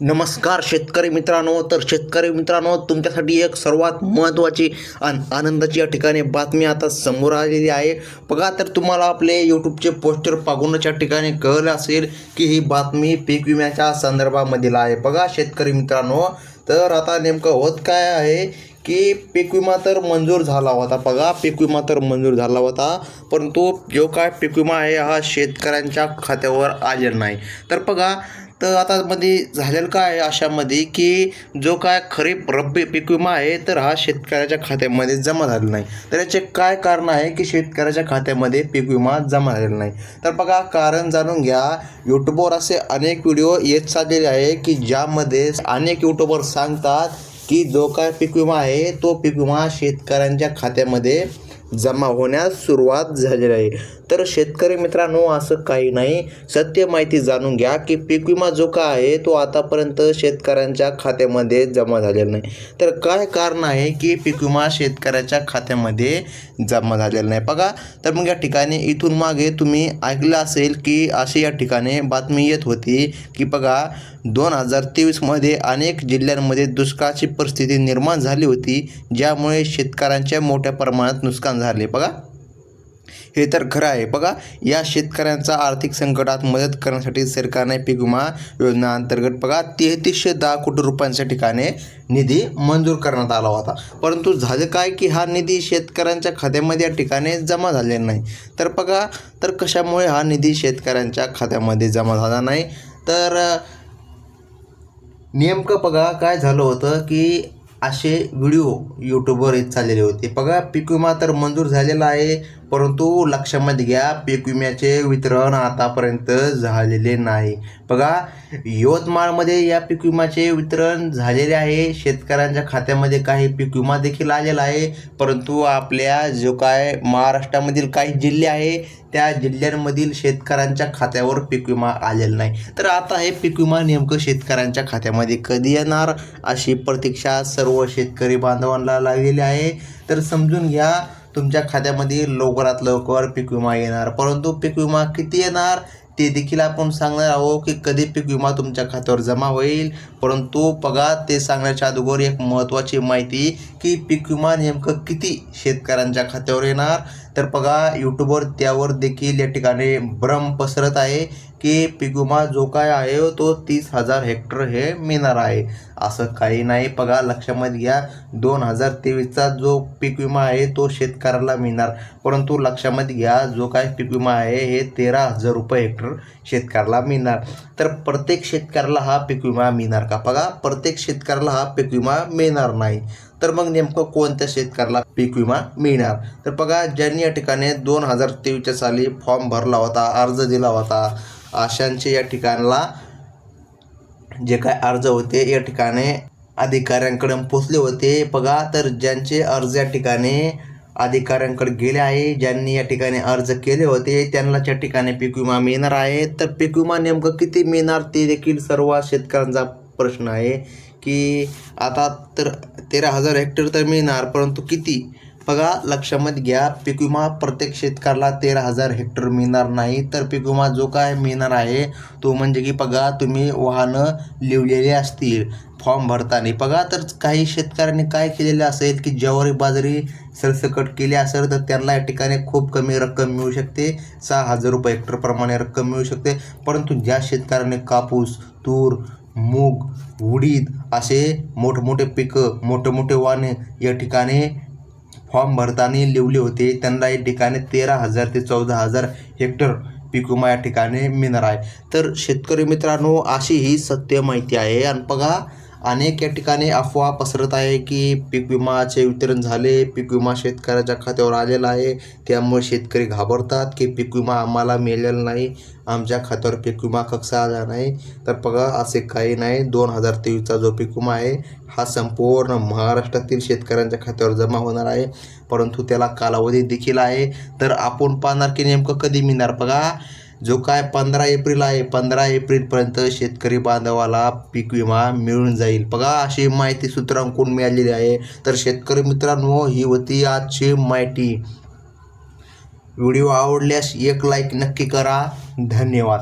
नमस्कार शेतकरी मित्रांनो. तर शेतकरी मित्रांनो तुमच्यासाठी एक सर्वात महत्त्वाची आणि आनंदाची या ठिकाणी बातमी आता समोर आलेली आहे. बघा तर तुम्हाला आपले यूट्यूबचे पोस्टर पाहूनच या ठिकाणी कळलं असेल की ही बातमी पीक विम्याच्या संदर्भामधील आहे. बघा शेतकरी मित्रांनो तर आता नेमकं होत काय आहे की पीक विमा तर मंजूर झाला होता. बघा पीक विमा तर मंजूर झाला होता. परंतु जो काय पीक विमा आहे हा शेतकऱ्यांच्या खात्यावर आलेला नाही. तर बघा तर आता मध्ये झालेलं काय अशामध्ये की जो काय खरीप रब्बी पीक विमा आहे तर हा शेतकऱ्याच्या खात्यामध्ये जमा झालेला नाही. तर याचे काय कारण आहे की शेतकऱ्याच्या खात्यामध्ये पीक विमा जमा झालेला नाही? तर बघा कारण जाणून घ्या. यूट्यूबवर असे अनेक व्हिडिओ येत चाललेले आहे की ज्यामध्ये अनेक यूट्यूबर सांगतात की जो काय पीक विमा आहे तो पीक विमा शेतकऱ्यांच्या खात्यामध्ये जमा होण्यास सुरुवात झालेली आहे. तर शेतकरी मित्रांनो असं काही नाही. सत्य माहिती जाणून घ्या की पीक विमा जो का आहे तो आतापर्यंत शेतकऱ्यांच्या खात्यामध्ये जमा झालेला नाही. तर काय कारण आहे की पीक विमा शेतकऱ्याच्या खात्यामध्ये जमा झालेला नाही? बघा तर मग या ठिकाणी इथून मागे तुम्ही ऐकलं असेल की अशी या ठिकाणी बातमी येत होती की बघा दोन हजार तेवीसमध्ये अनेक जिल्ह्यांमध्ये दुष्काळाची परिस्थिती निर्माण झाली होती ज्यामुळे शेतकऱ्यांच्या मोठ्या प्रमाणात नुकसान झाले बघा. हे तर खरं आहे. बघा या शेतकऱ्यांचा आर्थिक संकटात मदत करण्यासाठी सरकारने पीक विमा योजना अंतर्गत बघा तेहतीसशे दहा कोटी रुपयांच्या ठिकाणी निधी मंजूर करण्यात आला होता. परंतु झालं काय की हा निधी शेतकऱ्यांच्या खात्यामध्ये या ठिकाणी जमा झालेला नाही. तर बघा तर कशामुळे हा निधी शेतकऱ्यांच्या खात्यामध्ये जमा झाला नाही? तर नेमकं बघा काय झालं होतं की असे व्हिडिओ यूट्यूबवर येत चाललेले होते. बघा पीक विमा तर मंजूर झालेला आहे. परंतु लक्षामध्ये घ्या पीक विम्याचे वितरण आतापर्यंत झालेले नाही. बघा यवतमाळमध्ये या पीक विम्याचे वितरण झालेले आहे. शेतकऱ्यांच्या खात्यामध्ये काही पीक विमा देखील आलेला आहे. परंतु आपल्या जो काय महाराष्ट्रामधील काही जिल्हे आहे त्या जिल्ह्यांमधील शेतकऱ्यांच्या खात्यावर पीक विमा आलेला नाही. तर आता हे पीक विमा नेमकं शेतकऱ्यांच्या खात्यामध्ये कधी येणार अशी प्रतीक्षा सर्व शेतकरी बांधवांना लागलेली आहे. तर समजून घ्या तुमच्या खात्यामध्ये लवकरात लवकर पीक विमा येणार. परंतु पीक विमा किती येणार ते देखील आपण सांगणार आहोत की कधी पीक विमा तुमच्या खात्यावर जमा होईल. परंतु पगार ते सांगण्याच्या अगोदर एक महत्त्वाची माहिती की पीक विमा नेमकं किती शेतकऱ्यांच्या खात्यावर येणार तर बघा यूट्यूबवर त्यावर देखील या ठिकाणी भ्रम पसरत आहे की पीक विमा जो काय आहे तो तीस हजार हेक्टर हे मिळणार आहे. असं काही नाही. बघा लक्षामध्ये घ्या दोन हजार तेवीसचा जो पीक विमा आहे तो शेतकऱ्याला मिळणार. परंतु लक्षामध्ये घ्या जो काय पीक विमा आहे हे तेरा हजार रुपये हेक्टर शेतकऱ्याला मिळणार. तर प्रत्येक शेतकऱ्याला हा पीक विमा मिळणार का? बघा प्रत्येक शेतकऱ्याला हा पीक विमा मिळणार नाही. तर मग नेमकं कोणत्या शेतकऱ्याला पीक विमा मिळणार? तर बघा ज्यांनी या ठिकाणी दोन हजार तेवीसच्या साली फॉर्म भरला होता अर्ज दिला होता अशांचे या ठिकाणला जे काय अर्ज होते या ठिकाणी अधिकाऱ्यांकडे पोचले होते. बघा तर ज्यांचे अर्ज या ठिकाणी अधिकाऱ्यांकडे गेले आहे ज्यांनी या ठिकाणी अर्ज केले होते त्यांनाच या ठिकाणी पीक विमा मिळणार आहे. तर पीक विमा नेमकं किती मिळणार ते देखील सर्व शेतकऱ्यांचा प्रश्न आहे. की आता तर तेरा हजार हेक्टर तर मिळणार परंतु किती? बघा लक्षामध्ये घ्या पीक विमा प्रत्येक शेतकऱ्याला तेरा हजार हेक्टर मिळणार नाही. तर पीक विमा जो काय मिळणार आहे तो म्हणजे की बघा तुम्ही वाहनं लिवलेले असतील फॉर्म भरताना. बघा तर काही शेतकऱ्यांनी काय केलेलं असेल की ज्वारी बाजरी सरसकट केली असेल तर त्यांना या ठिकाणी खूप कमी रक्कम मिळू शकते. सहा हजार रुपये हेक्टरप्रमाणे रक्कम मिळू शकते. परंतु ज्या शेतकऱ्याने कापूस तूर मूग उडीद असे मोठमोठे पिकं मोठे मोठे वाहने या ठिकाणी फॉर्म भरताना लिवले होते. त्यांना या ठिकाणी तेरा हजार ते चौदा हजार हेक्टर पिकुमा या ठिकाणी मिळणार आहे. तर शेतकरी मित्रांनो अशी ही सत्य माहिती आहे. आणि बघा अनेक या ठिकाणी अफवा पसरत आहे की पीक विमाचे वितरण झाले पीक विमा शेतकऱ्याच्या खात्यावर आलेला आहे. त्यामुळे शेतकरी घाबरतात की पीक विमा आम्हाला मिळालेला नाही आमच्या खात्यावर पीक विमा कसा आला नाही? तर बघा असे काही नाही. दोन हजार तेवीसचा जो पीक विमा आहे हा संपूर्ण महाराष्ट्रातील शेतकऱ्यांच्या खात्यावर जमा होणार आहे. परंतु त्याला कालावधी देखील आहे. तर आपण पाहणार की नेमकं कधी मिळणार? बघा जो काय पंधरा एप्रिल आहे पंधरा एप्रिलपर्यंत शेतकरी बांधवाला पीक विमा मिळून जाईल. बघा अशी माहिती सूत्रांकडून मिळालेली आहे. तर शेतकरी मित्रांनो ही होती आजची माहिती. व्हिडिओ आवडल्यास एक लाईक नक्की करा. धन्यवाद.